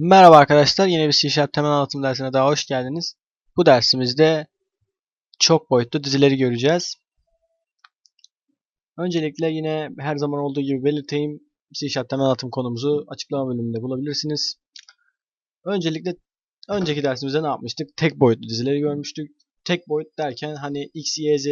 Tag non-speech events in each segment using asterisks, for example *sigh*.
Merhaba arkadaşlar, yine bir C Sharp temel anlatım dersine daha hoş geldiniz. Bu dersimizde çok boyutlu dizileri göreceğiz. Öncelikle yine her zaman olduğu gibi belirteyim. C Sharp temel anlatım konumuzu açıklama bölümünde bulabilirsiniz. Öncelikle önceki dersimizde ne yapmıştık? Tek boyutlu dizileri görmüştük. Tek boyut derken hani x, y, z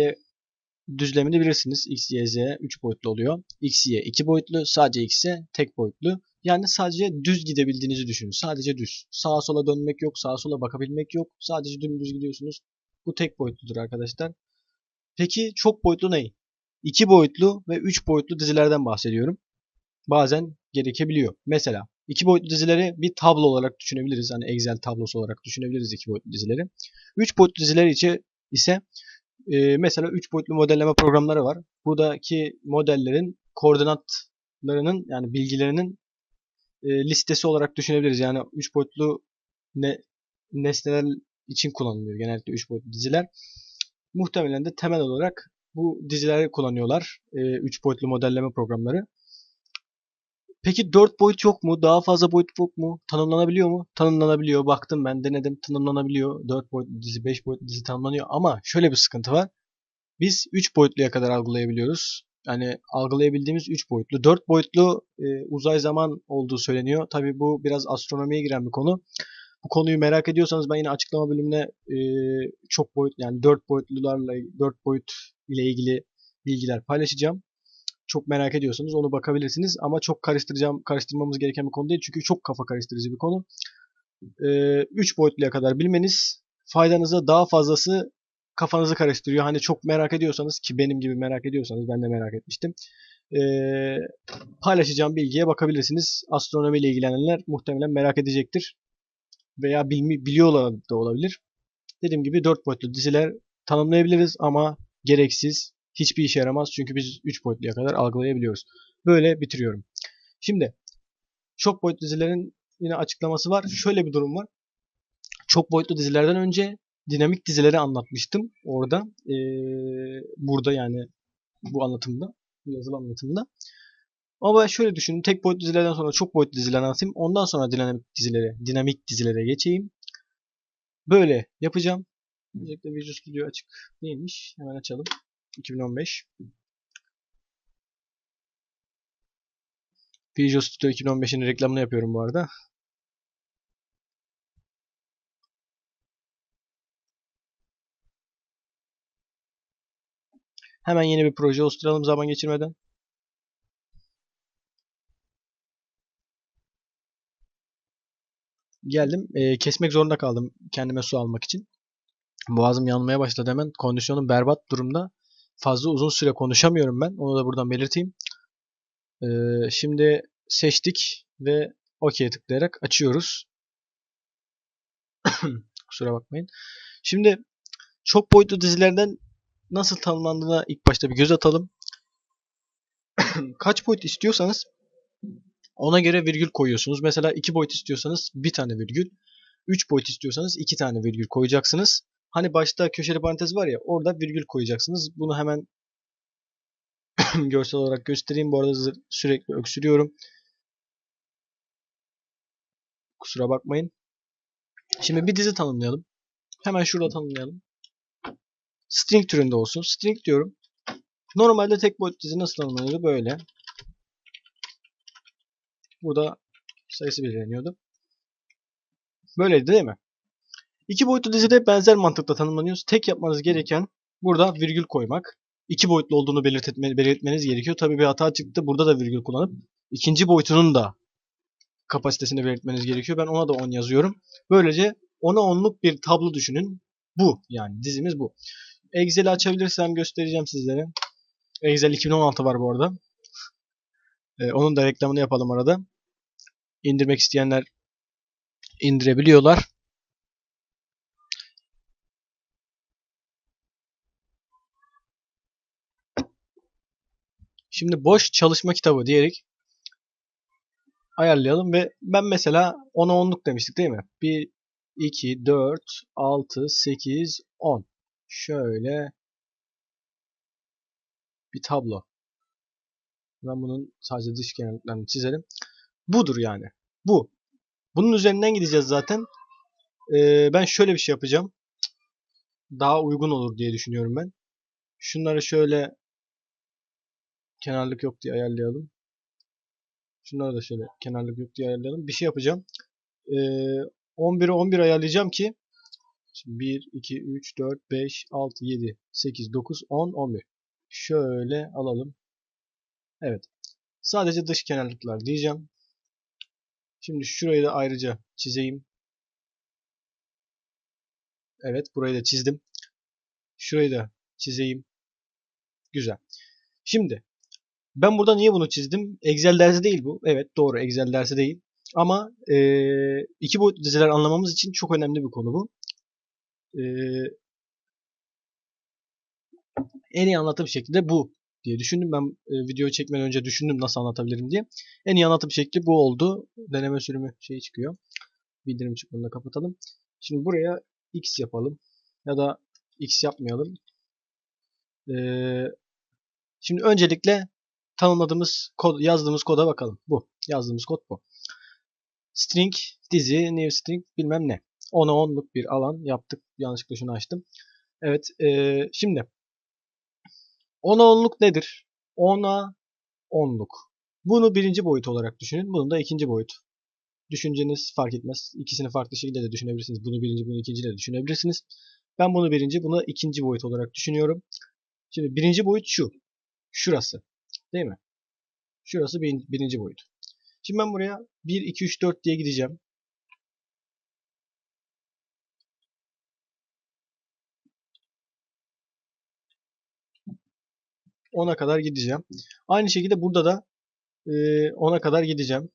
düzlemini bilirsiniz. x, y, z 3 boyutlu oluyor. x, y 2 boyutlu, sadece x ise tek boyutlu. Yani sadece düz gidebildiğinizi düşünün. Sadece düz. Sağa sola dönmek yok, sağa sola bakabilmek yok. Sadece dümdüz gidiyorsunuz. Bu tek boyutludur arkadaşlar. Peki çok boyutlu ne? 2 boyutlu ve 3 boyutlu dizilerden bahsediyorum. Bazen gerekebiliyor. Mesela 2 boyutlu dizileri bir tablo olarak düşünebiliriz. Hani Excel tablosu olarak düşünebiliriz 2 boyutlu dizileri. 3 boyutlu diziler için ise e, mesela 3 boyutlu modelleme programları var. Buradaki modellerin koordinatlarının yani bilgilerinin e, listesi olarak düşünebiliriz. Yani 3 boyutlu ne, nesneler için kullanılıyor genellikle 3 boyutlu diziler. Muhtemelen de temel olarak bu dizileri kullanıyorlar. 3 boyutlu modelleme programları. Peki 4 boyut yok mu? Daha fazla boyut yok mu? Tanımlanabiliyor mu? Tanımlanabiliyor. Baktım ben denedim. Tanımlanabiliyor. 4 boyutlu dizi, 5 boyutlu dizi tanımlanıyor. Ama şöyle bir sıkıntı var. Biz 3 boyutluya kadar algılayabiliyoruz. Yani algılayabildiğimiz 3 boyutlu. 4 boyutlu e, uzay zaman olduğu söyleniyor. Tabi bu biraz astronomiye giren bir konu. Bu konuyu merak ediyorsanız ben yine açıklama bölümüne e, çok boyut yani 4 boyutlularla 4 boyut ile ilgili bilgiler paylaşacağım. Çok merak ediyorsanız onu bakabilirsiniz ama çok karıştıracağım karıştırmamız gereken bir konu değil çünkü çok kafa karıştırıcı bir konu. 3 e, boyutluya kadar bilmeniz faydanıza daha fazlası kafanızı karıştırıyor. Hani çok merak ediyorsanız ki benim gibi merak ediyorsanız ben de merak etmiştim. Ee, paylaşacağım bilgiye bakabilirsiniz. Astronomi ile ilgilenenler muhtemelen merak edecektir. Veya bilmi, biliyorlar da olabilir. Dediğim gibi 4 boyutlu diziler tanımlayabiliriz ama gereksiz. Hiçbir işe yaramaz çünkü biz 3 boyutluya kadar algılayabiliyoruz. Böyle bitiriyorum. Şimdi çok boyutlu dizilerin yine açıklaması var. Şöyle bir durum var. Çok boyutlu dizilerden önce dinamik dizileri anlatmıştım orada. Ee, burada yani bu anlatımda, bu yazılı anlatımda. Ama ben şöyle düşünün. Tek boyutlu dizilerden sonra çok boyutlu diziler anlatayım. Ondan sonra dinamik dizilere, dinamik dizilere geçeyim. Böyle yapacağım. Özellikle Visual Studio açık değilmiş. Hemen açalım. 2015. Visual Studio 2015'in reklamını yapıyorum bu arada. Hemen yeni bir proje oluşturalım zaman geçirmeden. Geldim. E, kesmek zorunda kaldım kendime su almak için. Boğazım yanmaya başladı hemen. Kondisyonum berbat durumda. Fazla uzun süre konuşamıyorum ben. Onu da buradan belirteyim. E, şimdi seçtik ve OK'ye tıklayarak açıyoruz. *coughs* Kusura bakmayın. Şimdi çok boyutlu dizilerden nasıl tanımlandığına ilk başta bir göz atalım. *clears throat* Kaç boyut istiyorsanız ona göre virgül koyuyorsunuz. Mesela 2 boyut istiyorsanız bir tane virgül. 3 boyut istiyorsanız 2 tane virgül koyacaksınız. Hani başta köşeli parantez var ya orada virgül koyacaksınız. Bunu hemen *clears throat* görsel olarak göstereyim. Bu arada sürekli öksürüyorum. Kusura bakmayın. Şimdi bir dizi tanımlayalım. Hemen şurada tanımlayalım string türünde olsun. String diyorum. Normalde tek boyut dizi nasıl tanımlanıyordu? Böyle. Burada sayısı belirleniyordu. Böyleydi değil mi? İki boyutlu dizide benzer mantıkla tanımlanıyoruz. Tek yapmanız gereken burada virgül koymak. İki boyutlu olduğunu belirtme, belirtmeniz gerekiyor. Tabii bir hata çıktı. Burada da virgül kullanıp ikinci boyutunun da kapasitesini belirtmeniz gerekiyor. Ben ona da 10 yazıyorum. Böylece 10'a 10'luk bir tablo düşünün. Bu yani dizimiz bu. Excel'i açabilirsem göstereceğim sizlere. Excel 2016 var bu arada. Ee, onun da reklamını yapalım arada. İndirmek isteyenler indirebiliyorlar. Şimdi boş çalışma kitabı diyerek ayarlayalım ve ben mesela 10'a 10'luk demiştik değil mi? 1, 2, 4, 6, 8, 10 şöyle bir tablo. Ben bunun sadece dış kenarlarını çizelim. Budur yani. Bu. Bunun üzerinden gideceğiz zaten. Ee, ben şöyle bir şey yapacağım. Daha uygun olur diye düşünüyorum ben. Şunları şöyle kenarlık yok diye ayarlayalım. Şunları da şöyle kenarlık yok diye ayarlayalım. Bir şey yapacağım. Ee, 11'e 11 ayarlayacağım ki Şimdi 1, 2, 3, 4, 5, 6, 7, 8, 9, 10, 11. Şöyle alalım. Evet. Sadece dış kenarlıklar diyeceğim. Şimdi şurayı da ayrıca çizeyim. Evet burayı da çizdim. Şurayı da çizeyim. Güzel. Şimdi ben burada niye bunu çizdim? Excel dersi değil bu. Evet doğru Excel dersi değil. Ama e, iki boyutlu diziler anlamamız için çok önemli bir konu bu. E, en iyi anlatım şekli bu diye düşündüm. Ben e, videoyu çekmeden önce düşündüm nasıl anlatabilirim diye. En iyi anlatım şekli bu oldu. Deneme sürümü şey çıkıyor. Bildirim çıkmanını kapatalım. Şimdi buraya x yapalım. Ya da x yapmayalım. Ee, şimdi öncelikle tanımladığımız kod, yazdığımız koda bakalım. Bu. Yazdığımız kod bu. String, dizi, new string bilmem ne. 10'a 10'luk bir alan yaptık. Yanlışlıkla şunu açtım. Evet. E, şimdi 10'a 10'luk nedir? 10'a 10'luk. Bunu birinci boyut olarak düşünün. Bunu da ikinci boyut. Düşünceniz fark etmez. İkisini farklı şekilde de düşünebilirsiniz. Bunu birinci, bunu ikinci de düşünebilirsiniz. Ben bunu birinci, bunu ikinci boyut olarak düşünüyorum. Şimdi birinci boyut şu. Şurası. Değil mi? Şurası birinci boyut. Şimdi ben buraya 1, 2, 3, 4 diye gideceğim. Ona kadar gideceğim. Aynı şekilde burada da e, ona kadar gideceğim.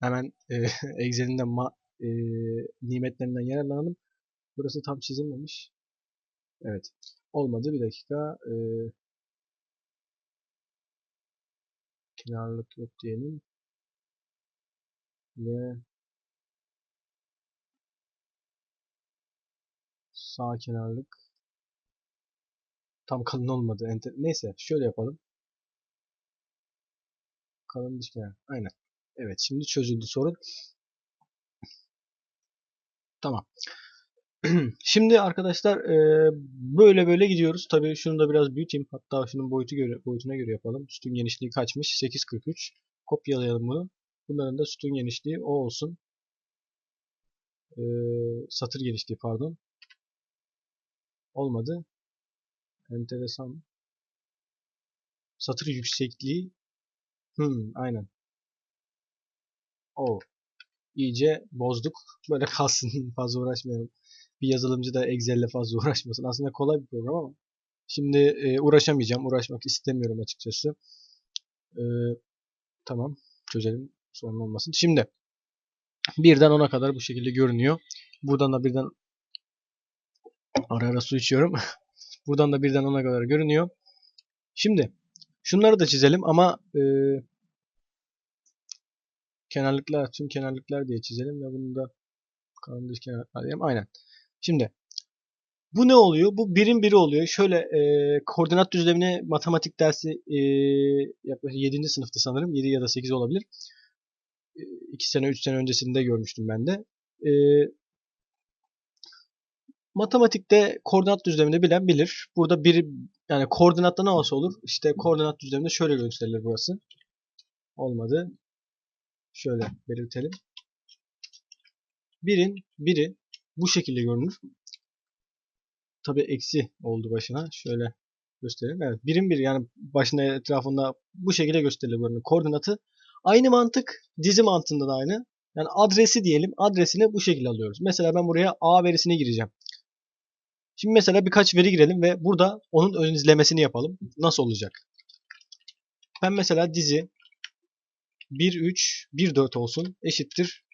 Hemen e, *laughs* Excel'in ma, e, nimetlerinden yararlanalım. Burası tam çizilmemiş. Evet. Olmadı. Bir dakika. E, kenarlık yok diyelim. Ve sağ kenarlık tam kalın olmadı. Enter Neyse şöyle yapalım. Kalın dış kenar. Aynen. Evet şimdi çözüldü sorun. Tamam. *clears throat* Şimdi arkadaşlar böyle böyle gidiyoruz. Tabii şunu da biraz büyüteyim. Hatta şunun boyutu göre, boyutuna göre yapalım. Sütun genişliği kaçmış? 8.43. Kopyalayalım bunu. Bunların da sütun genişliği o olsun. E, satır genişliği pardon. Olmadı. Enteresan. Satır yüksekliği. Hmm, aynen. O. iyice bozduk. Böyle *laughs* kalsın. fazla uğraşmayalım. Bir yazılımcı da Excel'le fazla *laughs* uğraşmasın. Aslında kolay bir program ama. Şimdi e, uğraşamayacağım. Uğraşmak istemiyorum açıkçası. E, tamam. Çözelim. Sorun olmasın. Şimdi birden 10'a kadar bu şekilde görünüyor. Buradan da birden ara ara su içiyorum. *laughs* Buradan da birden 10'a kadar görünüyor. Şimdi şunları da çizelim ama e, kenarlıklar, tüm kenarlıklar diye çizelim ve bunu da kalın dış kenarlıklar diyelim. Aynen. Şimdi bu ne oluyor? Bu birim biri oluyor. Şöyle e, koordinat düzlemini matematik dersi e, yaklaşık 7. sınıfta sanırım. 7 ya da 8 olabilir. 2 sene 3 sene öncesinde görmüştüm ben de. E, matematikte koordinat düzlemini bilen bilir. Burada bir yani koordinatta ne olsa olur. İşte koordinat düzleminde şöyle gösterilir burası. Olmadı. Şöyle belirtelim. Birin biri bu şekilde görünür. Tabi eksi oldu başına. Şöyle göstereyim. Evet. Birim bir yani başına etrafında bu şekilde gösterilir görünür. Koordinatı aynı mantık dizi mantığında da aynı. Yani adresi diyelim. Adresini bu şekilde alıyoruz. Mesela ben buraya A verisine gireceğim. Şimdi mesela birkaç veri girelim ve burada onun ön izlemesini yapalım. Nasıl olacak? Ben mesela dizi 1.3 1.4 olsun eşittir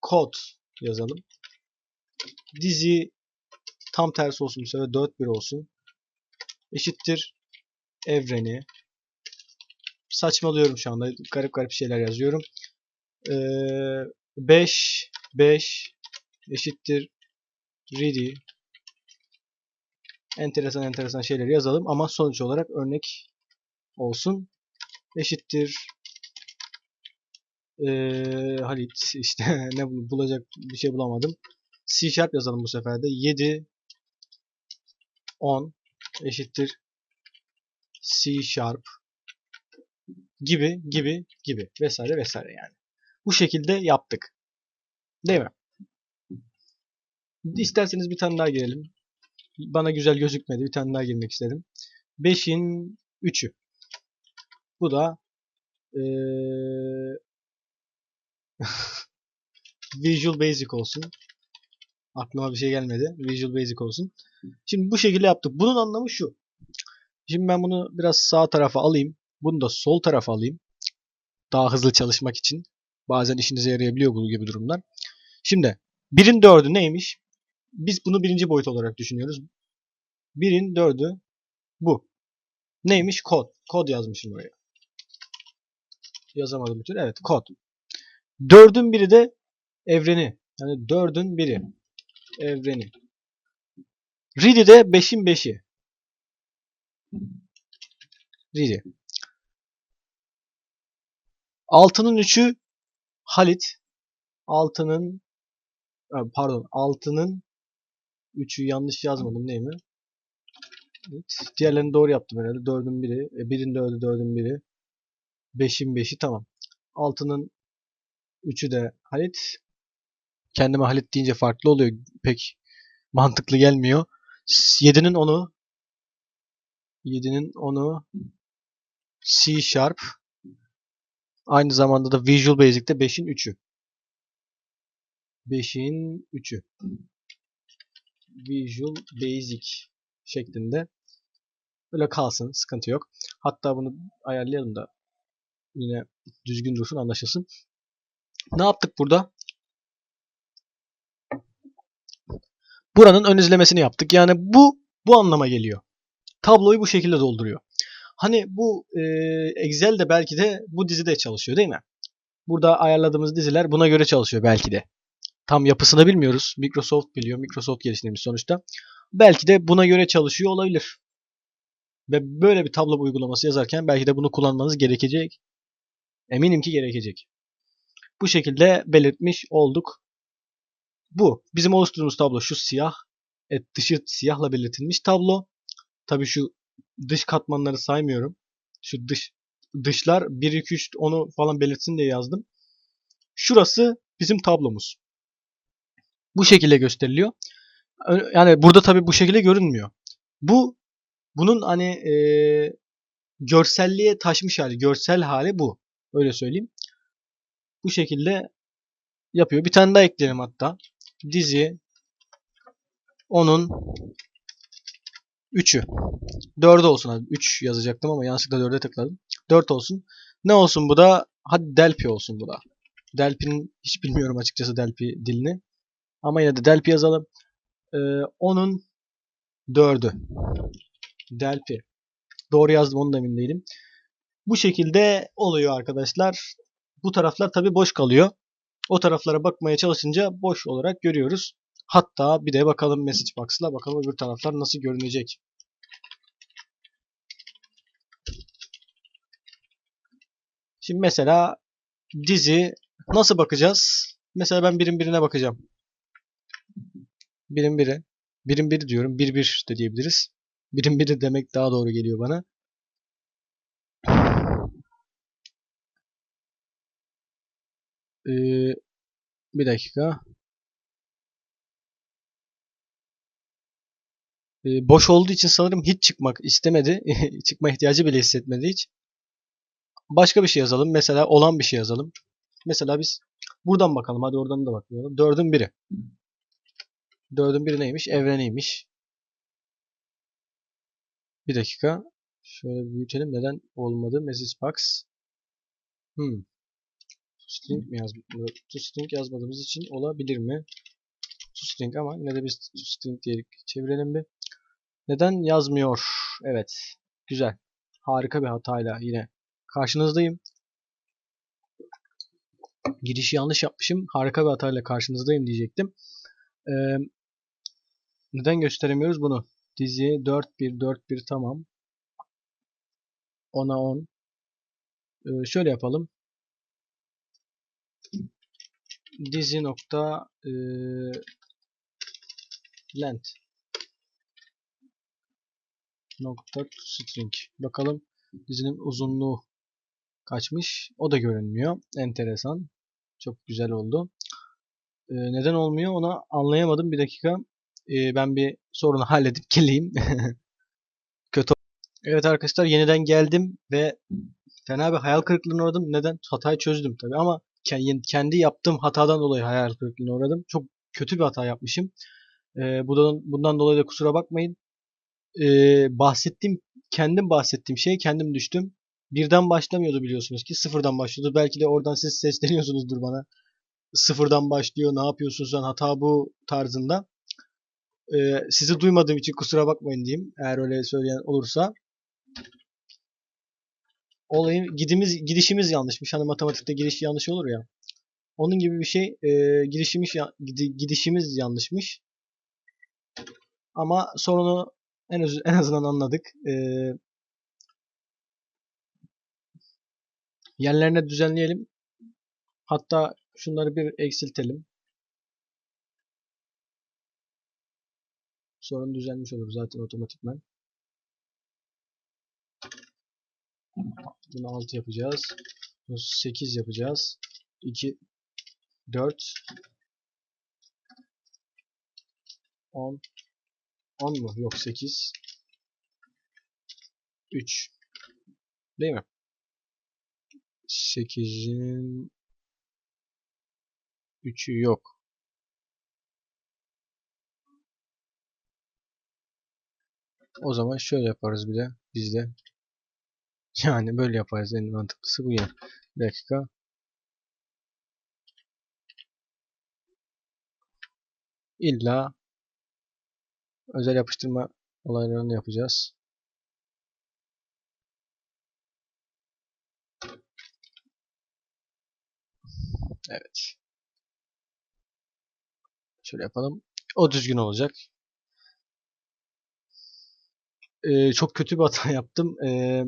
kod yazalım. Dizi tam tersi olsun bu sefer 4.1 olsun. Eşittir evreni. Saçmalıyorum şu anda. Garip garip şeyler yazıyorum. Ee, 5 5 eşittir ready enteresan enteresan şeyleri yazalım ama sonuç olarak örnek olsun. Eşittir ee, Halit işte *laughs* ne bul- bulacak bir şey bulamadım. C Sharp yazalım bu sefer de. 7 10 eşittir C Sharp gibi gibi gibi vesaire vesaire yani. Bu şekilde yaptık. Değil mi? İsterseniz bir tane daha girelim. Bana güzel gözükmedi. Bir tane daha girmek istedim. 5'in 3'ü. Bu da eee *laughs* Visual Basic olsun. Aklıma bir şey gelmedi. Visual Basic olsun. Şimdi bu şekilde yaptık. Bunun anlamı şu. Şimdi ben bunu biraz sağ tarafa alayım. Bunu da sol tarafa alayım. Daha hızlı çalışmak için. Bazen işinize yarayabiliyor bu gibi durumlar. Şimdi birin dördü neymiş? Biz bunu birinci boyut olarak düşünüyoruz. Birin dördü bu. Neymiş? Kod. Kod yazmışım oraya. Yazamadım türlü. Evet kod. Dördün biri de evreni. Yani dördün biri. Evreni. Read'i de beşin beşi. Read'i. Altının üçü Halit. Altının pardon altının üçü yanlış yazmadım değil mi? Evet. Diğerlerini doğru yaptım herhalde. Dördün biri. E, birin dördü dördün biri. Beşin beşi tamam. Altının üçü de Halit. Kendime Halit deyince farklı oluyor. Pek mantıklı gelmiyor. 7'nin 10'u 7'nin 10'u C Sharp aynı zamanda da Visual Basic'te 5'in 3'ü 5'in 3'ü Visual Basic şeklinde böyle kalsın sıkıntı yok. Hatta bunu ayarlayalım da yine düzgün dursun anlaşılsın. Ne yaptık burada? Buranın ön izlemesini yaptık. Yani bu bu anlama geliyor. Tabloyu bu şekilde dolduruyor. Hani bu e, Excel de belki de bu dizide çalışıyor değil mi? Burada ayarladığımız diziler buna göre çalışıyor belki de. Tam yapısını bilmiyoruz. Microsoft biliyor. Microsoft geliştirmiş sonuçta. Belki de buna göre çalışıyor olabilir. Ve böyle bir tablo uygulaması yazarken belki de bunu kullanmanız gerekecek. Eminim ki gerekecek. Bu şekilde belirtmiş olduk. Bu. Bizim oluşturduğumuz tablo şu siyah. Et dışı siyahla belirtilmiş tablo. Tabii şu dış katmanları saymıyorum. Şu dış dışlar 1 2 3 onu falan belirtsin diye yazdım. Şurası bizim tablomuz. Bu şekilde gösteriliyor. Yani burada tabii bu şekilde görünmüyor. Bu bunun hani e, görselliğe taşmış hali, görsel hali bu. Öyle söyleyeyim. Bu şekilde yapıyor. Bir tane daha ekleyelim hatta. Dizi onun 3'ü. 4 olsun. 3 yazacaktım ama yanlışlıkla 4'e tıkladım. 4 olsun. Ne olsun bu da? Hadi Delphi olsun bu da. Delphi'nin hiç bilmiyorum açıkçası Delphi dilini. Ama yine de Delphi yazalım. Ee, onun 4'ü. Delphi. Doğru yazdım onu da emin değilim. Bu şekilde oluyor arkadaşlar. Bu taraflar tabi boş kalıyor. O taraflara bakmaya çalışınca boş olarak görüyoruz. Hatta bir de bakalım message box'la bakalım öbür taraflar nasıl görünecek. Şimdi mesela dizi nasıl bakacağız? Mesela ben birim birine bakacağım. Birim biri. Birim biri diyorum. Bir bir de diyebiliriz. Birim biri demek daha doğru geliyor bana. Ee, bir dakika. Ee, boş olduğu için sanırım hiç çıkmak istemedi. *laughs* Çıkma ihtiyacı bile hissetmedi hiç. Başka bir şey yazalım. Mesela olan bir şey yazalım. Mesela biz buradan bakalım. Hadi oradan da bakmayalım. Dördün biri. Dördün biri neymiş? Evreniymiş. Bir dakika. Şöyle büyütelim. Neden olmadı? Message box. Hmm. String mi yazmadı? String yazmadığımız için olabilir mi? String ama yine de biz string diye çevirelim bir. Neden yazmıyor? Evet. Güzel. Harika bir hatayla yine karşınızdayım. Girişi yanlış yapmışım. Harika bir hatayla karşınızdayım diyecektim. Ee, neden gösteremiyoruz bunu? Dizi 4-1 4-1 tamam. 10'a 10. Ee, şöyle yapalım. Dizi nokta e, length nokta string. Bakalım dizinin uzunluğu kaçmış. O da görünmüyor. Enteresan. Çok güzel oldu. Ee, neden olmuyor onu anlayamadım. Bir dakika. Ben bir sorunu halledip *laughs* geleyim. Kötü. Evet arkadaşlar yeniden geldim ve fena bir hayal kırıklığına uğradım. Neden? Hatayı çözdüm tabii ama ke- kendi yaptığım hatadan dolayı hayal kırıklığına uğradım. Çok kötü bir hata yapmışım. Bundan, bundan dolayı da kusura bakmayın. Bahsettiğim, kendim bahsettiğim şey kendim düştüm. Birden başlamıyordu biliyorsunuz ki. Sıfırdan başlıyordu. Belki de oradan siz sesleniyorsunuzdur bana. Sıfırdan başlıyor. Ne yapıyorsun sen? Hata bu tarzında. Ee, sizi duymadığım için kusura bakmayın diyeyim. Eğer öyle söyleyen olursa. Olayın gidimiz, gidişimiz yanlışmış. Hani matematikte gidiş yanlış olur ya. Onun gibi bir şey. E, girişimiz, gidişimiz yanlışmış. Ama sorunu en, öz- en azından anladık. E, yerlerine düzenleyelim. Hatta şunları bir eksiltelim. Sorun düzelmiş olur zaten otomatikman. Bunu 6 yapacağız. Bunu 8 yapacağız. 2 4 10 10 mu? Yok 8 3 Değil mi? 8'in 3'ü yok. O zaman şöyle yaparız bir de biz de. *laughs* Yani böyle yaparız en mantıklısı bu ya. Bir dakika. İlla özel yapıştırma olaylarını yapacağız. Evet. Şöyle yapalım. O düzgün olacak. Ee, çok kötü bir hata *laughs* yaptım. Ee,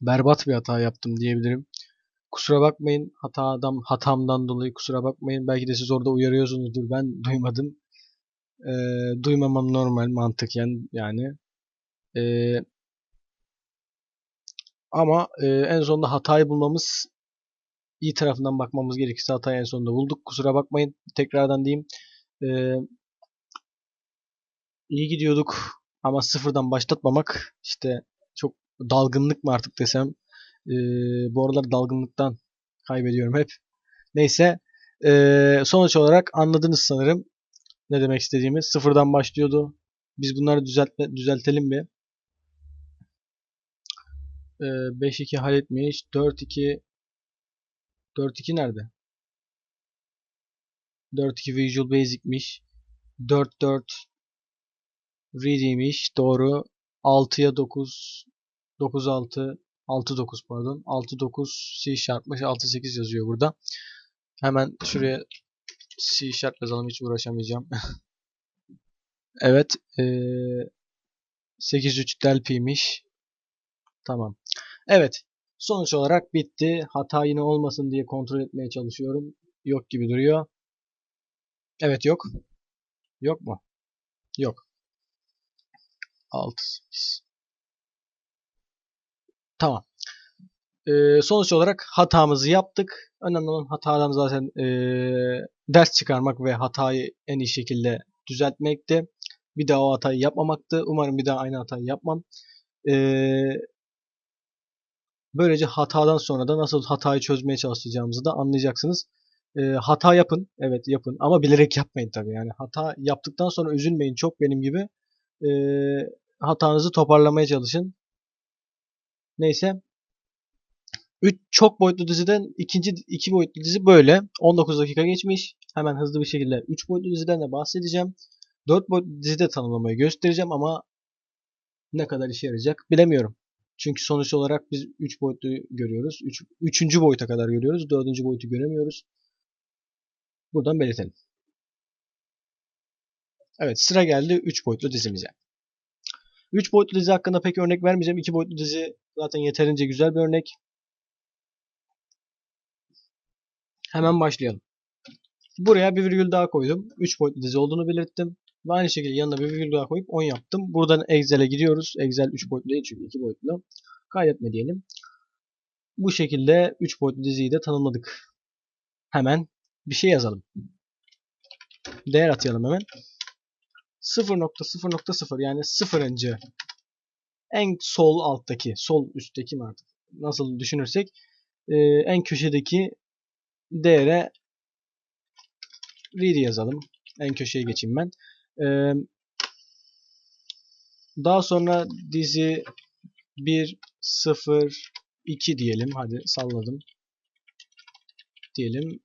berbat bir hata yaptım diyebilirim. Kusura bakmayın hatadan hatamdan dolayı kusura bakmayın. Belki de siz orada uyarıyorsunuzdur. Ben *laughs* duymadım. Ee, duymamam normal mantıken yani. Ee, ama e, en sonunda hatayı bulmamız iyi tarafından bakmamız gerekirse hatayı en sonunda bulduk. Kusura bakmayın. Tekrardan diyeyim. Ee, iyi gidiyorduk ama sıfırdan başlatmamak işte çok dalgınlık mı artık desem. Ee, bu aralar dalgınlıktan kaybediyorum hep. Neyse. Ee, sonuç olarak anladınız sanırım ne demek istediğimiz. Sıfırdan başlıyordu. Biz bunları düzeltme, düzeltelim bir. Ee, 5-2 halletmiş. 4-2 4-2 nerede? 4-2 Visual Basic'miş. 4-4 Ready'miş. Doğru. 6'ya 9 9-6 6-9 pardon. 6-9 C Sharp'mış. 6-8 yazıyor burada. Hemen şuraya C Sharp yazalım. Hiç uğraşamayacağım. *laughs* evet. Ee, 8-3 Del P'miş. Tamam. Evet. Sonuç olarak bitti. Hata yine olmasın diye kontrol etmeye çalışıyorum. Yok gibi duruyor. Evet yok. Yok mu? Yok. 6 8. Tamam. Ee, sonuç olarak hatamızı yaptık. Önemli olan hatadan zaten ee, ders çıkarmak ve hatayı en iyi şekilde düzeltmekti. Bir daha o hatayı yapmamaktı. Umarım bir daha aynı hatayı yapmam. Ee, böylece hatadan sonra da nasıl hatayı çözmeye çalışacağımızı da anlayacaksınız. Ee, hata yapın. Evet yapın. Ama bilerek yapmayın tabii. Yani hata yaptıktan sonra üzülmeyin çok benim gibi. Ee, hatanızı toparlamaya çalışın. Neyse. 3 çok boyutlu diziden ikinci iki boyutlu dizi böyle. 19 dakika geçmiş. Hemen hızlı bir şekilde 3 boyutlu diziden de bahsedeceğim. 4 boyutlu dizide tanımlamayı göstereceğim ama ne kadar işe yarayacak bilemiyorum. Çünkü sonuç olarak biz 3 boyutlu görüyoruz. 3. Üç, 3. boyuta kadar görüyoruz. 4. boyutu göremiyoruz. Buradan belirtelim. Evet sıra geldi 3 boyutlu dizimize. 3 boyutlu dizi hakkında pek örnek vermeyeceğim. 2 boyutlu dizi zaten yeterince güzel bir örnek. Hemen başlayalım. Buraya bir virgül daha koydum. 3 boyutlu dizi olduğunu belirttim. Ve aynı şekilde yanına bir virgül daha koyup 10 yaptım. Buradan Excel'e gidiyoruz. Excel 3 boyutlu değil çünkü 2 boyutlu. Kaydetme diyelim. Bu şekilde 3 boyutlu diziyi de tanımladık. Hemen bir şey yazalım. Değer atayalım hemen. 0.0.0 yani sıfırıncı en sol alttaki, sol üstteki mi artık nasıl düşünürsek e, en köşedeki değere read yazalım. En köşeye geçeyim ben. E, daha sonra dizi 1, 0, 2 diyelim. Hadi salladım. Diyelim.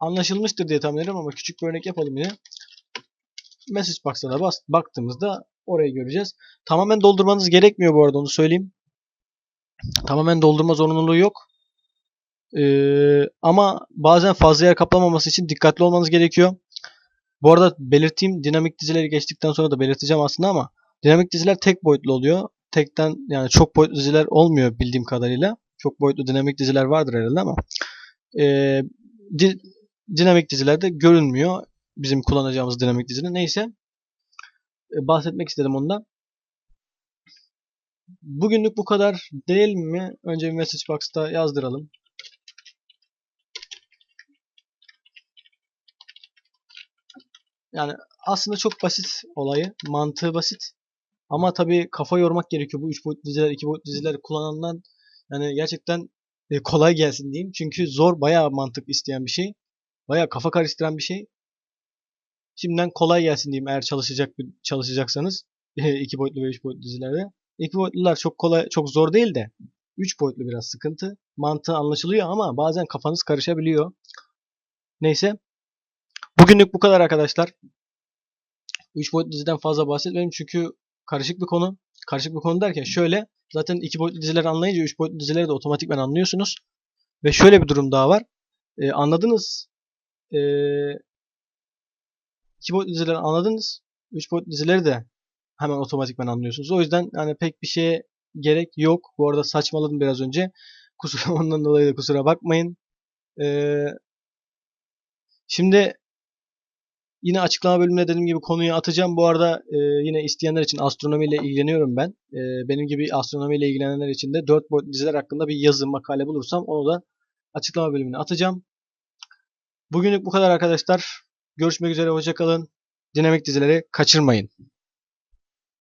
Anlaşılmıştır diye tahmin ediyorum ama küçük bir örnek yapalım yine. Message Box'a da bas, baktığımızda orayı göreceğiz. Tamamen doldurmanız gerekmiyor bu arada onu söyleyeyim. Tamamen doldurma zorunluluğu yok. Ee, ama bazen fazla yer kaplamaması için dikkatli olmanız gerekiyor. Bu arada belirttiğim dinamik dizileri geçtikten sonra da belirteceğim aslında ama dinamik diziler tek boyutlu oluyor. Tekten yani çok boyutlu diziler olmuyor bildiğim kadarıyla. Çok boyutlu dinamik diziler vardır herhalde ama ee, di, dinamik dizilerde görünmüyor bizim kullanacağımız dinamik dizinin. Neyse e, bahsetmek istedim ondan. Bugünlük bu kadar değil mi? Önce bir message box'ta yazdıralım. Yani aslında çok basit olayı. Mantığı basit. Ama tabii kafa yormak gerekiyor. Bu 3 boyutlu diziler, 2 boyutlu diziler kullananlar yani gerçekten e, kolay gelsin diyeyim. Çünkü zor bayağı mantık isteyen bir şey. Bayağı kafa karıştıran bir şey. Şimdiden kolay gelsin diyeyim eğer çalışacak çalışacaksanız. *laughs* 2 boyutlu ve 3 boyutlu dizilerde. 2 boyutlular çok kolay, çok zor değil de 3 boyutlu biraz sıkıntı. Mantığı anlaşılıyor ama bazen kafanız karışabiliyor. Neyse. Bugünlük bu kadar arkadaşlar. 3 boyutlu diziden fazla bahsetmedim çünkü karışık bir konu. Karışık bir konu derken şöyle. Zaten 2 boyutlu dizileri anlayınca 3 boyutlu dizileri de otomatikman anlıyorsunuz. Ve şöyle bir durum daha var. Ee, anladınız. Ee, 2 boyutlu dizileri anladınız. 3 boyutlu dizileri de hemen otomatikman anlıyorsunuz. O yüzden yani pek bir şeye gerek yok. Bu arada saçmaladım biraz önce. *laughs* Kusura ondan dolayı da kusura bakmayın. Ee, şimdi yine açıklama bölümüne dediğim gibi konuyu atacağım. Bu arada e, yine isteyenler için astronomiyle ilgileniyorum ben. E, benim gibi astronomiyle ilgilenenler için de 4 boyutlu diziler hakkında bir yazı makale bulursam onu da açıklama bölümüne atacağım. Bugünlük bu kadar arkadaşlar. Görüşmek üzere hoşçakalın. Dinamik dizileri kaçırmayın.